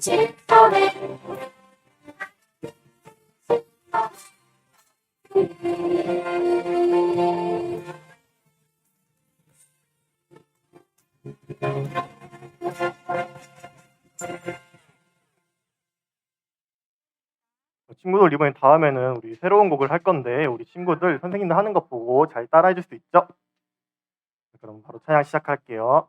집터를 친구들 이번에 다음에는 우리 새로운 곡을 할 건데 우리 친구들 선생님들 하는 것 보고 잘 따라해 줄 수 있죠? 그럼 바로 찬양 시작할게요.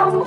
새돈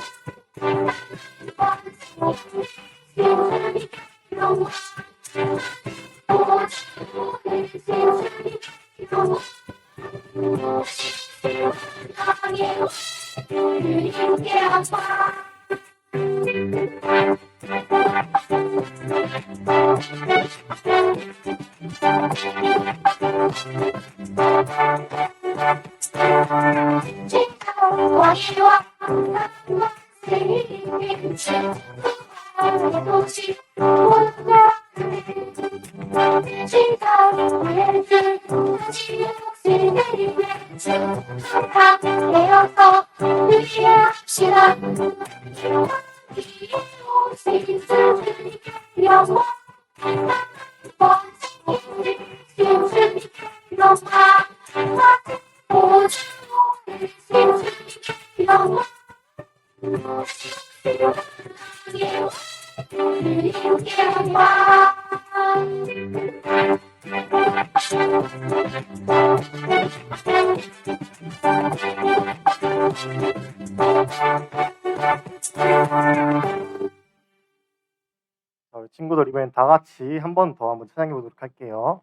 다 같이 한 번 더 한번 찬양해 보도록 할게요.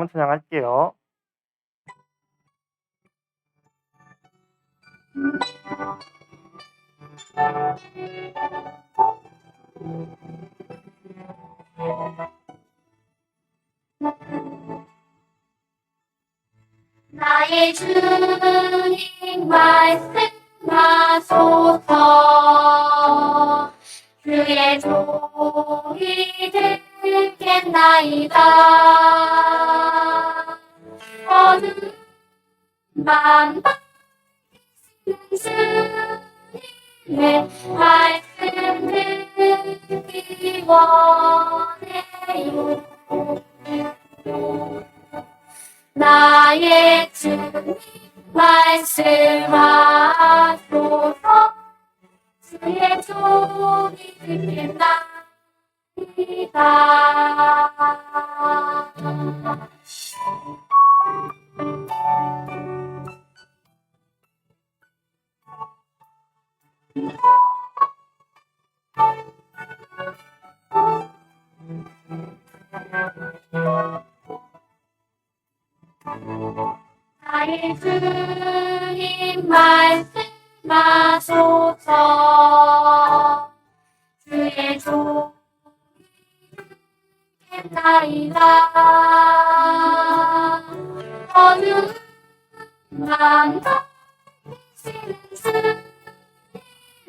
다음 찬양 할게요. 나의 주님 말씀하소서 주의 종이 듣겠나이다 만반스님의 말씀 듣기 원해요 나의 주님 말씀하소서. 주의 종이 듣겠나이다. 의 주님 말씀하소서. 주의 종이 나이다. 어느 만가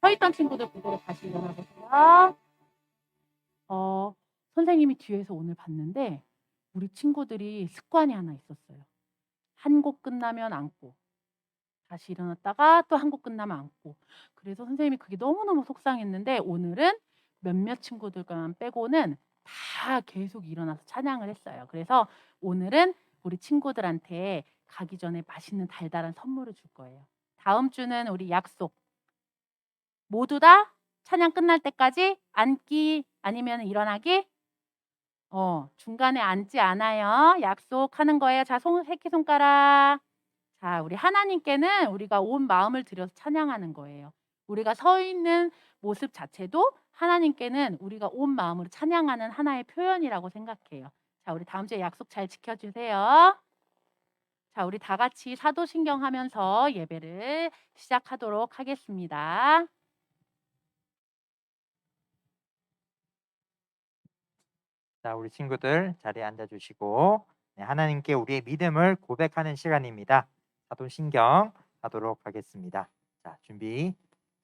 서 있던 친구들 그대로 다시 일어나 보세요. 어, 선생님이 뒤에서 오늘 봤는데 우리 친구들이 습관이 하나 있었어요. 한 곡 끝나면 앉고 다시 일어났다가 또 한 곡 끝나면 앉고 그래서 선생님이 그게 너무너무 속상했는데 오늘은 몇몇 친구들만 빼고는 다 계속 일어나서 찬양을 했어요. 그래서 오늘은 우리 친구들한테 가기 전에 맛있는 달달한 선물을 줄 거예요. 다음 주는 우리 약속. 모두 다 찬양 끝날 때까지 앉기 아니면 일어나기? 어, 중간에 앉지 않아요. 약속하는 거예요. 자, 손, 새끼 손가락. 자, 우리 하나님께는 우리가 온 마음을 들여서 찬양하는 거예요. 우리가 서 있는 모습 자체도 하나님께는 우리가 온 마음으로 찬양하는 하나의 표현이라고 생각해요. 자, 우리 다음 주에 약속 잘 지켜주세요. 자, 우리 다 같이 사도신경 하면서 예배를 시작하도록 하겠습니다. 자, 우리 친구들 자리에 앉아 주시고 네, 하나님께 우리의 믿음을 고백하는 시간입니다. 사도신경 하도록 하겠습니다. 자, 준비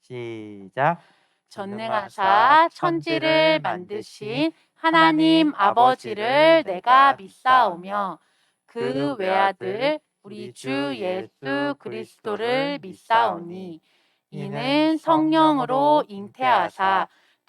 시작. 전능하사 천지를 만드신 하나님 아버지를 내가 믿사오며 그 외아들 우리 주 예수 그리스도를 믿사오니 이는 성령으로 잉태하사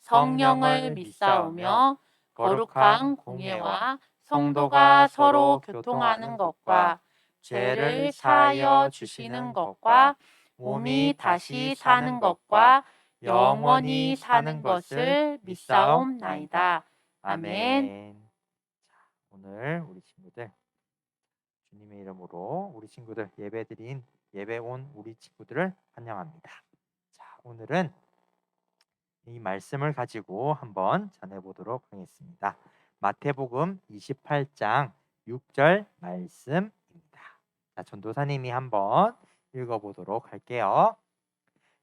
성령을 믿사오며 거룩한 공예와 성도가 서로 교통하는 것과 죄를 사하여 주시는 것과 몸이 다시 사는 것과 영원히 사는 것을 믿사옵나이다. 아멘. 자, 오늘 우리 친구들 주님의 이름으로 우리 친구들 예배드린 예배 온 우리 친구들을 환영합니다. 자, 오늘은 이 말씀을 가지고 한번 전해 보도록 하겠습니다. 마태복음 28장 6절 말씀입니다. 자, 전도사님이 한번 읽어 보도록 할게요.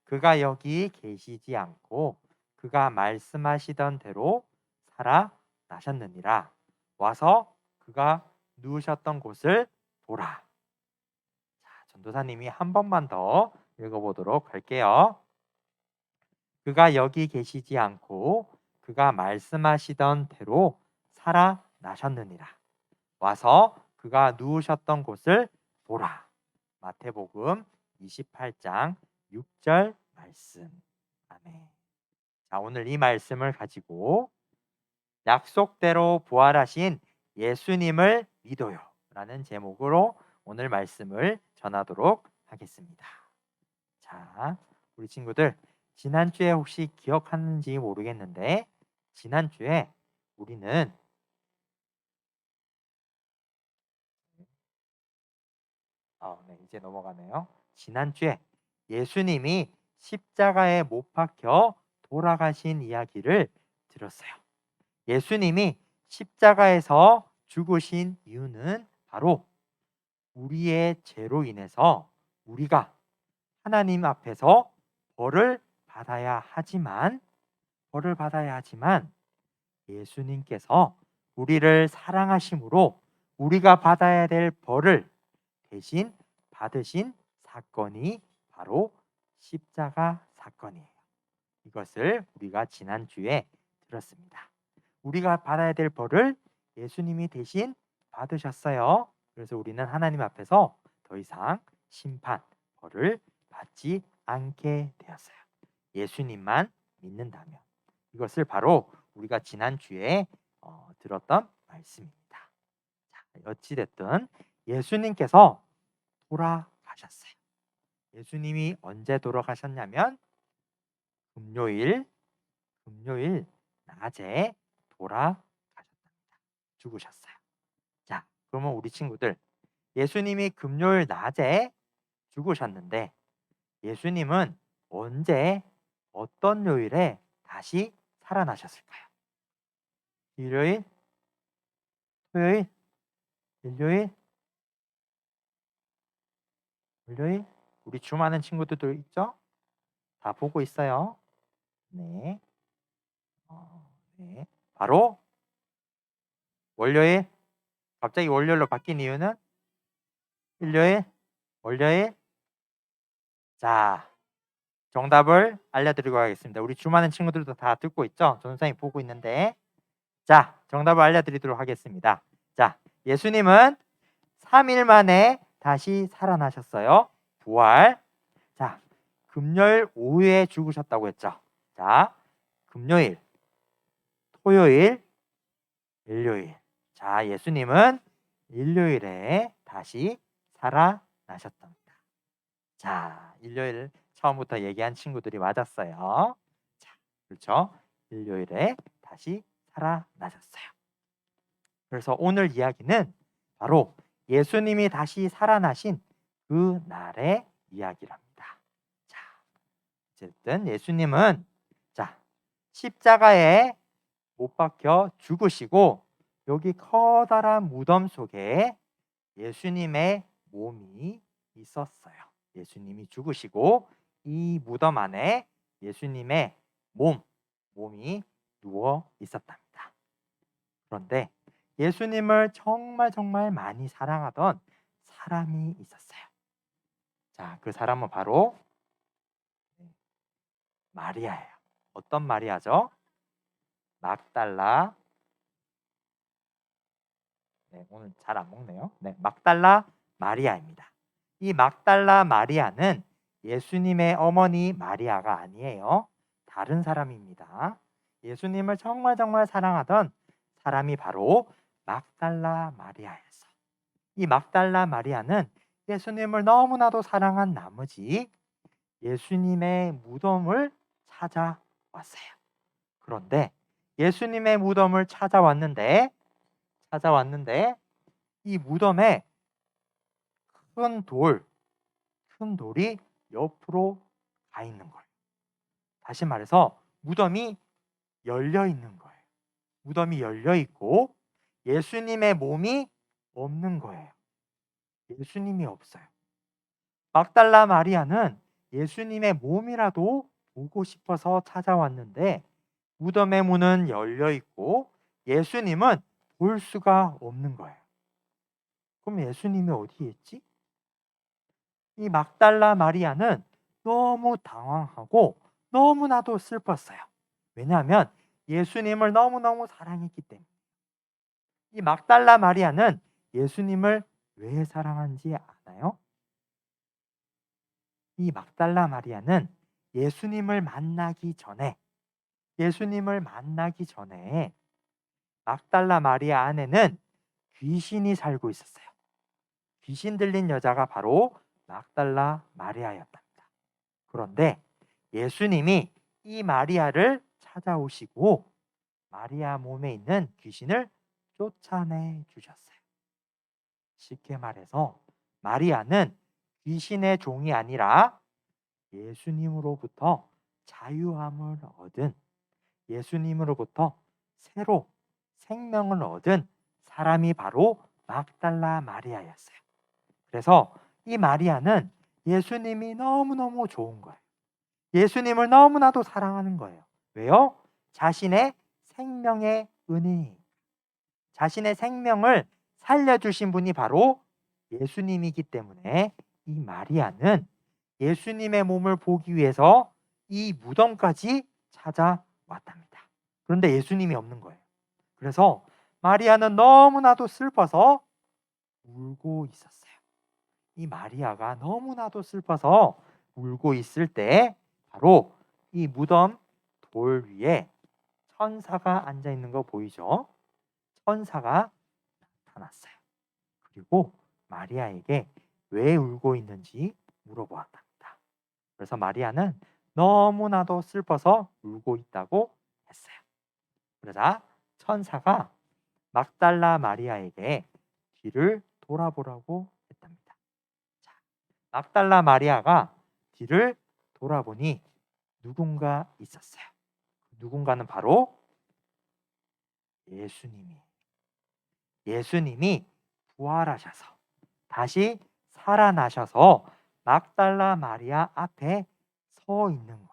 그가 여기 계시지 않고 그가 말씀하시던 대로 살아 나셨느니라. 와서 그가 누우셨던 곳을 보라. 자, 전도사님이 한 번만 더 읽어보도록 할게요. 그가 여기 계시지 않고 그가 말씀하시던 대로 살아나셨느니라. 와서 그가 누우셨던 곳을 보라. 마태복음 28장 6절 말씀. 아멘. 자, 오늘 이 말씀을 가지고 약속대로 부활하신 예수님을 믿어요. 라는 제목으로 오늘 말씀을 전하도록 하겠습니다. 자, 우리 친구들, 지난주에 혹시 기억하는지 모르겠는데, 지난주에 우리는 어, 네, 이제 넘어가네요. 지난주에 예수님이 십자가에 못 박혀 돌아가신 이야기를 들었어요. 예수님이 십자가에서 죽으신 이유는 바로 우리의 죄로 인해서 우리가 하나님 앞에서 벌을 받아야 하지만 벌을 받아야 하지만 예수님께서 우리를 사랑하심으로 우리가 받아야 될 벌을 대신 받으신 사건이 바로 십자가 사건이에요. 이것을 우리가 지난주에 들었습니다. 우리가 받아야 될 벌을 예수님이 대신 받으셨어요. 그래서 우리는 하나님 앞에서 더 이상 심판, 벌을 받지 않게 되었어요. 예수님만 믿는다면. 이것을 바로 우리가 지난 주에 어, 들었던 말씀입니다. 자, 어찌 됐든 예수님께서 돌아가셨어요. 예수님이 언제 돌아가셨냐면 금요일 금요일 낮에 돌아가셨답니다. 죽으셨어요. 자, 그러면 우리 친구들 예수님이 금요일 낮에 죽으셨는데 예수님은 언제 어떤 요일에 다시 살아나셨을까요? 일요일, 토요일, 일요일, 일요일. 우리 주 많은 친구들도 있죠? 다 보고 있어요. 네. 어, 네. 바로 월요일. 갑자기 월요일로 바뀐 이유는 일요일, 월요일. 자, 정답을 알려드리고 가겠습니다. 우리 주 많은 친구들도 다 듣고 있죠? 전선생님 보고 있는데. 자, 정답을 알려드리도록 하겠습니다. 자, 예수님은 3일 만에 다시 살아나셨어요. 부활. 자, 금요일 오후에 죽으셨다고 했죠. 자, 금요일, 토요일, 일요일. 자, 예수님은 일요일에 다시 살아나셨답니다. 자, 일요일 처음부터 얘기한 친구들이 맞았어요. 자, 그렇죠? 일요일에 다시 살아나셨어요. 그래서 오늘 이야기는 바로 예수님이 다시 살아나신 그 날의 이야기랍니다. 자, 어쨌든 예수님은 자 십자가에 못 박혀 죽으시고 여기 커다란 무덤 속에 예수님의 몸이 있었어요. 예수님이 죽으시고 이 무덤 안에 예수님의 몸, 몸이 누워 있었답니다. 그런데 예수님을 정말 정말 많이 사랑하던 사람이 있었어요. 자, 그 사람은 바로 마리아예요. 어떤 마리아죠? 막달라. 네, 오늘 잘 안 먹네요. 네, 막달라 마리아입니다. 이 막달라 마리아는 예수님의 어머니 마리아가 아니에요. 다른 사람입니다. 예수님을 정말 정말 사랑하던 사람이 바로 막달라 마리아였어. 이 막달라 마리아는 예수님을 너무나도 사랑한 나머지 예수님의 무덤을 찾아왔어요. 그런데 예수님의 무덤을 찾아왔는데 찾아왔는데 이 무덤에 큰 돌, 큰 돌이 옆으로 가 있는 거예요. 다시 말해서 무덤이 열려 있는 거예요. 무덤이 열려 있고 예수님의 몸이 없는 거예요. 예수님이 없어요. 막달라 마리아는 예수님의 몸이라도 보고 싶어서 찾아왔는데 무덤의 문은 열려 있고 예수님은 볼 수가 없는 거예요. 그럼 예수님이 어디에 있지? 이 막달라 마리아는 너무 당황하고 너무나도 슬펐어요. 왜냐하면 예수님을 너무너무 사랑했기 때문에. 이 막달라 마리아는 예수님을 왜 사랑한지 아나요? 이 막달라 마리아는 예수님을 만나기 전에 예수님을 만나기 전에 막달라 마리아 안에는 귀신이 살고 있었어요. 귀신 들린 여자가 바로 막달라 마리아였답니다. 그런데 예수님이 이 마리아를 찾아오시고 마리아 몸에 있는 귀신을 쫓아내 주셨어요. 쉽게 말해서 마리아는 귀신의 종이 아니라 예수님으로부터 자유함을 얻은 예수님으로부터 새로 생명을 얻은 사람이 바로 막달라 마리아였어요. 그래서 이 마리아는 예수님이 너무너무 좋은 거예요. 예수님을 너무나도 사랑하는 거예요. 왜요? 자신의 생명의 은혜니 자신의 생명을 살려주신 분이 바로 예수님이기 때문에 이 마리아는 예수님의 몸을 보기 위해서 이 무덤까지 찾아왔답니다. 그런데 예수님이 없는 거예요. 그래서 마리아는 너무나도 슬퍼서 울고 있었어요. 이 마리아가 너무나도 슬퍼서 울고 있을 때 바로 이 무덤 돌 위에 천사가 앉아 있는 거 보이죠? 천사가 나타났어요. 그리고 마리아에게 왜 울고 있는지 물어보았답니다. 그래서 마리아는 너무나도 슬퍼서 울고 있다고 했어요. 그러자 천사가 막달라 마리아에게 뒤를 돌아보라고 막달라 마리아가 뒤를 돌아보니 누군가 있었어요. 그 누군가는 바로 예수님이 예수님이 부활하셔서 다시 살아나셔서 막달라 마리아 앞에 서 있는 거예요.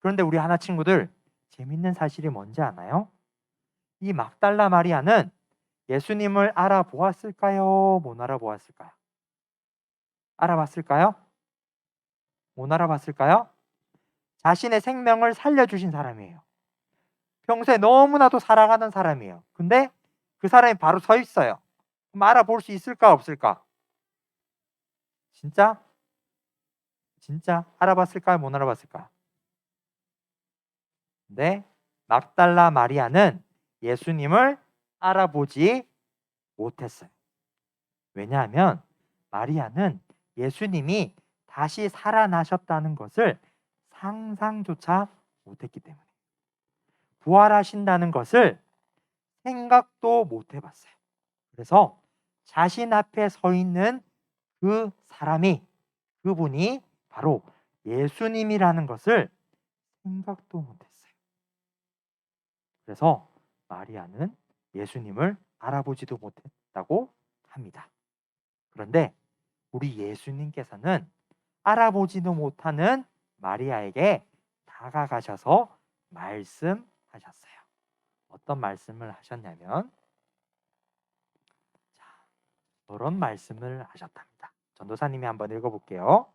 그런데 우리 하나 친구들 재밌는 사실이 뭔지 아나요? 이 막달라 마리아는 예수님을 알아보았을까요? 못 알아보았을까요? 알아봤을까요? 못 알아봤을까요? 자신의 생명을 살려주신 사람이에요. 평소에 너무나도 살아가는 사람이에요. 근데 그 사람이 바로 서 있어요. 그럼 알아볼 수 있을까 없을까? 진짜? 진짜 알아봤을까요? 못 알아봤을까? 네, 막달라 마리아는 예수님을 알아보지 못했어요. 왜냐하면 마리아는 예수님이 다시 살아나셨다는 것을 상상조차 못했기 때문에 부활하신다는 것을 생각도 못 해봤어요. 그래서 자신 앞에 서 있는 그 사람이 그분이 바로 예수님이라는 것을 생각도 못했어요. 그래서 마리아는 예수님을 알아보지도 못했다고 합니다. 그런데 우리 예수님께서는 알아보지도 못하는 마리아에게 다가가셔서 말씀하셨어요. 어떤 말씀을 하셨냐면 자, 이런 말씀을 하셨답니다. 전도사님이 한번 읽어볼게요.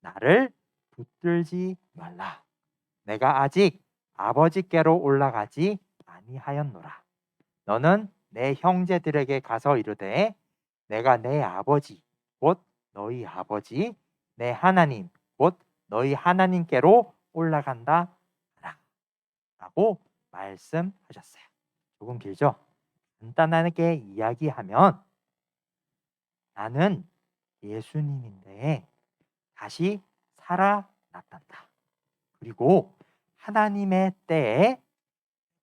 나를 붙들지 말라. 내가 아직 아버지께로 올라가지 아니하였노라. 너는 내 형제들에게 가서 이르되 내가 내 아버지 곧 너희 아버지 내 하나님 곧 너희 하나님께로 올라간다. 라고 말씀하셨어요. 조금 길죠? 간단하게 이야기하면 나는 예수님인데 다시 살아났단다. 그리고 하나님의 때에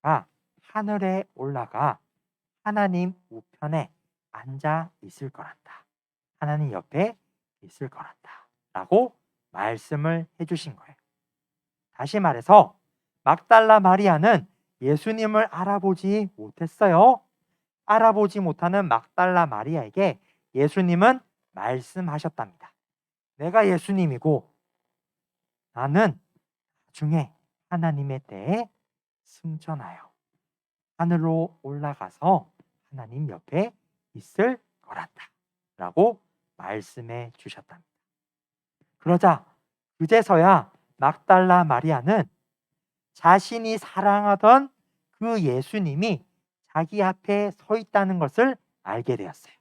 가 하늘에 올라가 하나님 우편에 앉아 있을 거란다. 하나님 옆에 있을 거란다. 라고 말씀을 해주신 거예요. 다시 말해서 막달라 마리아는 예수님을 알아보지 못했어요. 알아보지 못하는 막달라 마리아에게 예수님은 말씀하셨답니다. 내가 예수님이고 나는 나중에 하나님의 때에 승천하여 하늘로 올라가서 하나님 옆에 있을 거란다. 라고 말씀해 주셨답니다. 그러자 그제서야 막달라 마리아는 자신이 사랑하던 그 예수님이 자기 앞에 서 있다는 것을 알게 되었어요.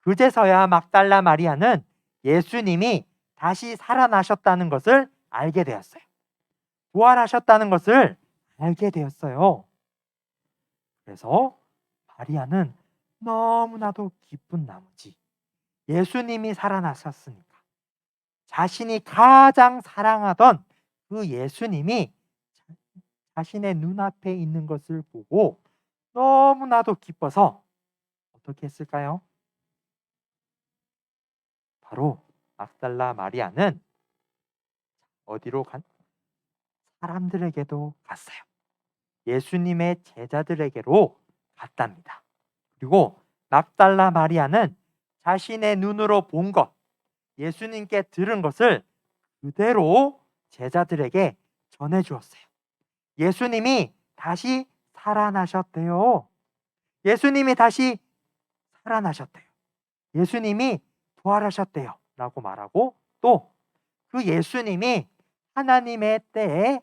그제서야 막달라 마리아는 예수님이 다시 살아나셨다는 것을 알게 되었어요. 부활하셨다는 것을 알게 되었어요. 그래서 마리아는 너무나도 기쁜 나머지 예수님이 살아나셨으니까 자신이 가장 사랑하던 그 예수님이 자- 자신의 눈앞에 있는 것을 보고 너무나도 기뻐서 어떻게 했을까요? 바로 막달라 마리아는 어디로 간? 사람들에게도 갔어요. 예수님의 제자들에게로 봤답니다. 그리고 막달라 마리아는 자신의 눈으로 본 것, 예수님께 들은 것을 그대로 제자들에게 전해 주었어요. 예수님이 다시 살아나셨대요. 예수님이 다시 살아나셨대요. 예수님이 부활하셨대요. 라고 말하고 또 그 예수님이 하나님의 때에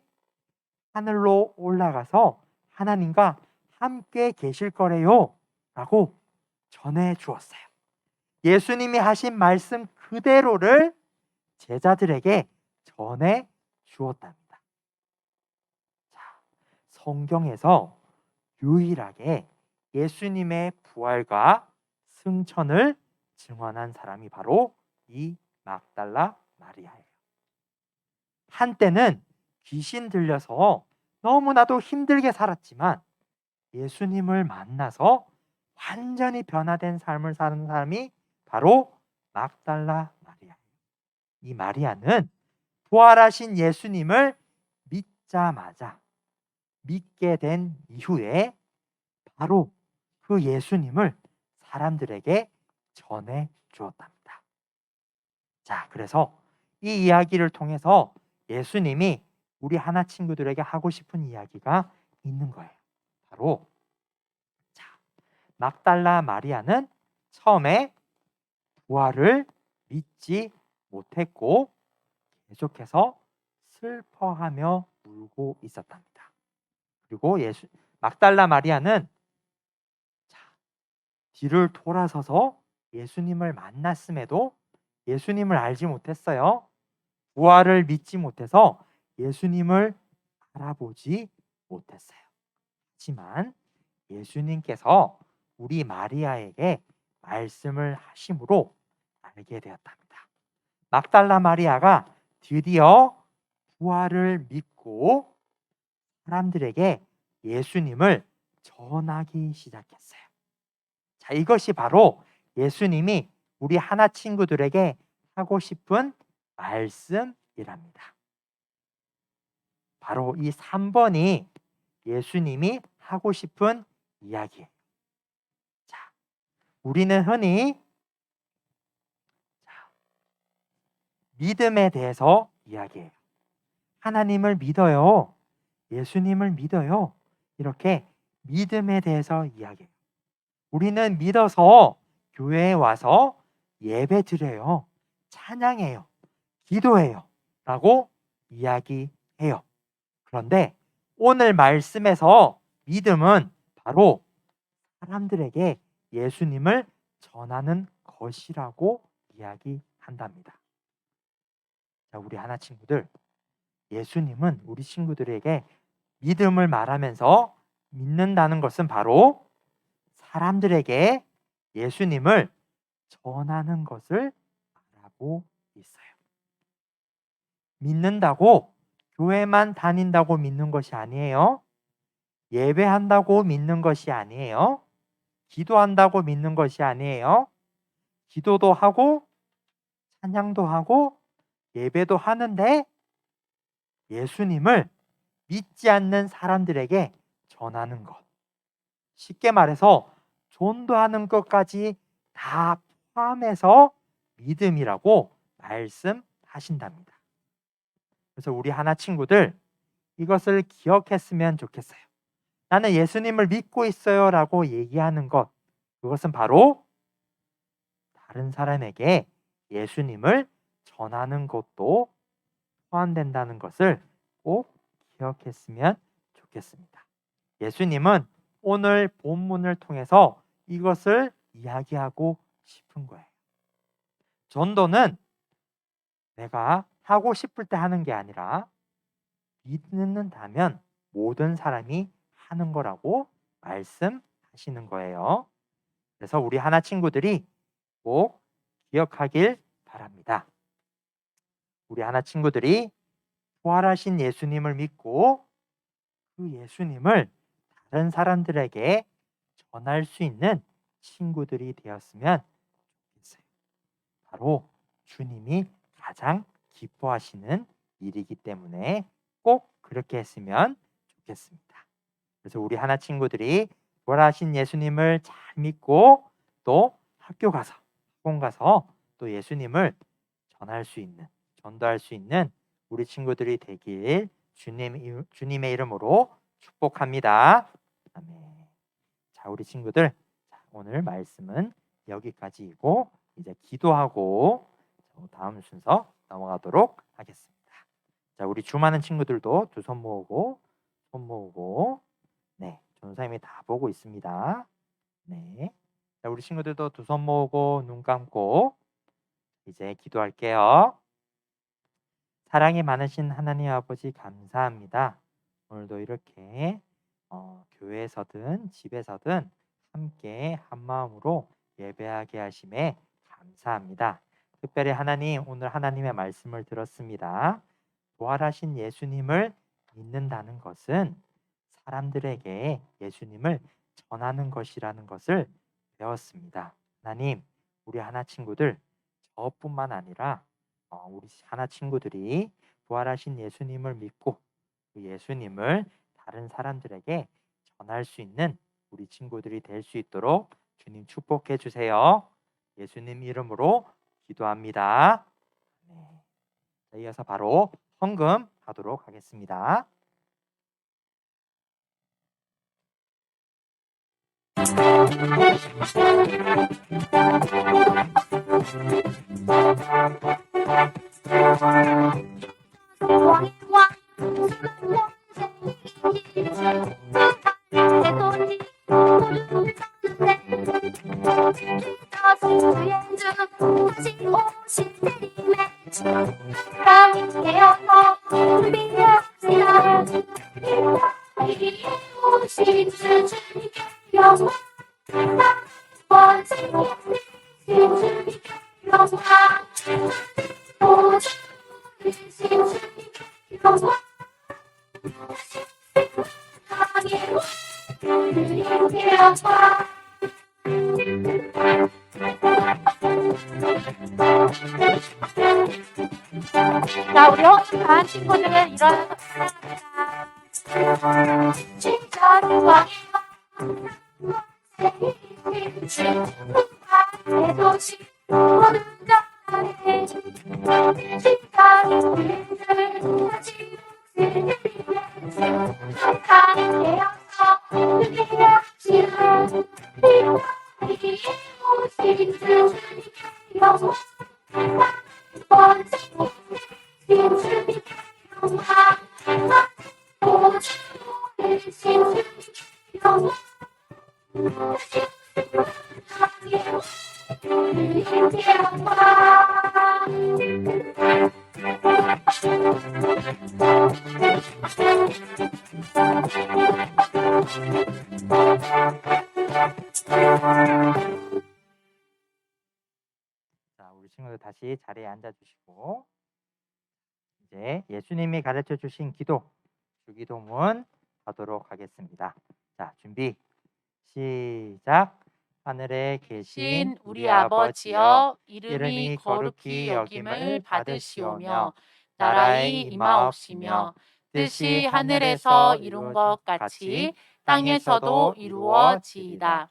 하늘로 올라가서 하나님과 함께 계실 거래요. 라고 전해 주었어요. 예수님이 하신 말씀 그대로를 제자들에게 전해 주었답니다. 자, 성경에서 유일하게 예수님의 부활과 승천을 증언한 사람이 바로 이 막달라 마리아예요. 한때는 귀신 들려서 너무나도 힘들게 살았지만 예수님을 만나서 완전히 변화된 삶을 사는 사람이 바로 막달라 마리아예요. 이 마리아는 부활하신 예수님을 믿자마자 믿게 된 이후에 바로 그 예수님을 사람들에게 전해 주었답니다. 자, 그래서 이 이야기를 통해서 예수님이 우리 하나 친구들에게 하고 싶은 이야기가 있는 거예요. 바로 자, 막달라 마리아는 처음에 부활을 믿지 못했고 계속해서 슬퍼하며 울고 있었답니다. 그리고 예수 막달라 마리아는 자, 뒤를 돌아서서 예수님을 만났음에도 예수님을 알지 못했어요. 부활을 믿지 못해서 예수님을 알아보지 못했어요. 하지만 예수님께서 우리 마리아에게 말씀을 하심으로 알게 되었답니다. 막달라 마리아가 드디어 부활을 믿고 사람들에게 예수님을 전하기 시작했어요. 자, 이것이 바로 예수님이 우리 하나 친구들에게 하고 싶은 말씀이랍니다. 바로 이 3번이 예수님이 하고 싶은 이야기예요. 자, 우리는 흔히 믿음에 대해서 이야기해요. 하나님을 믿어요. 예수님을 믿어요. 이렇게 믿음에 대해서 이야기해요. 우리는 믿어서 교회에 와서 예배 드려요. 찬양해요. 기도해요. 라고 이야기해요. 그런데 오늘 말씀에서 믿음은 바로 사람들에게 예수님을 전하는 것이라고 이야기한답니다. 자, 우리 하나 친구들, 예수님은 우리 친구들에게 믿음을 말하면서 믿는다는 것은 바로 사람들에게 예수님을 전하는 것을 말하고 있어요. 믿는다고 교회만 다닌다고 믿는 것이 아니에요. 예배한다고 믿는 것이 아니에요. 기도한다고 믿는 것이 아니에요. 기도도 하고 찬양도 하고 예배도 하는데 예수님을 믿지 않는 사람들에게 전하는 것. 쉽게 말해서 존도하는 것까지 다 포함해서 믿음이라고 말씀하신답니다. 그래서 우리 하나 친구들 이것을 기억했으면 좋겠어요. 나는 예수님을 믿고 있어요 라고 얘기하는 것. 그것은 바로 다른 사람에게 예수님을 전하는 것도 포함된다는 것을 꼭 기억했으면 좋겠습니다. 예수님은 오늘 본문을 통해서 이것을 이야기하고 싶은 거예요. 전도는 내가 하고 싶을 때 하는 게 아니라 믿는다면 모든 사람이 하는 거라고 말씀하시는 거예요. 그래서 우리 하나 친구들이 꼭 기억하길 바랍니다. 우리 하나 친구들이 부활하신 예수님을 믿고 그 예수님을 다른 사람들에게 전할 수 있는 친구들이 되었으면 좋겠어요. 바로 주님이 가장 기뻐하시는 일이기 때문에 꼭 그렇게 했으면 좋겠습니다. 그래서 우리 하나 친구들이 부활하신 예수님을 잘 믿고 또 학교 가서 학원 가서 또 예수님을 전할 수 있는 전도할 수 있는 우리 친구들이 되길 주님 이- 주님의 이름으로 축복합니다. 아멘. 자, 우리 친구들 자, 오늘 말씀은 여기까지이고 이제 기도하고 다음 순서 넘어가도록 하겠습니다. 자, 우리 주많은 친구들도 두 손 모으고 손 모으고 네, 전사님이 다 보고 있습니다. 네. 자, 우리 친구들도 두 손 모으고 눈 감고 이제 기도할게요. 사랑이 많으신 하나님 아버지 감사합니다. 오늘도 이렇게 어, 교회에서든 집에서든 함께 한 마음으로 예배하게 하심에 감사합니다. 특별히 하나님 오늘 하나님의 말씀을 들었습니다. 부활하신 예수님을 믿는다는 것은 사람들에게 예수님을 전하는 것이라는 것을 배웠습니다. 하나님, 우리 하나 친구들 저뿐만 아니라 어, 우리 하나 친구들이 부활하신 예수님을 믿고 그 예수님을 다른 사람들에게 전할 수 있는 우리 친구들이 될 수 있도록 주님 축복해 주세요. 예수님 이름으로 기도합니다. 네. 자, 이어서 바로 헌금 하도록 하겠습니다. 자, 감 친구들 다시 자리에 앉아 주시고 이제 예수님이 가르쳐 주신 기도 주기도문 하도록 하겠습니다. 자, 준비. 시작. 하늘에 계신 신 우리 아버지여 이름이 거룩히 여김을 받으시오며 나라의 임하옵시며 뜻이 하늘에서 이룬 것 같이 땅에서도 이루어지이다.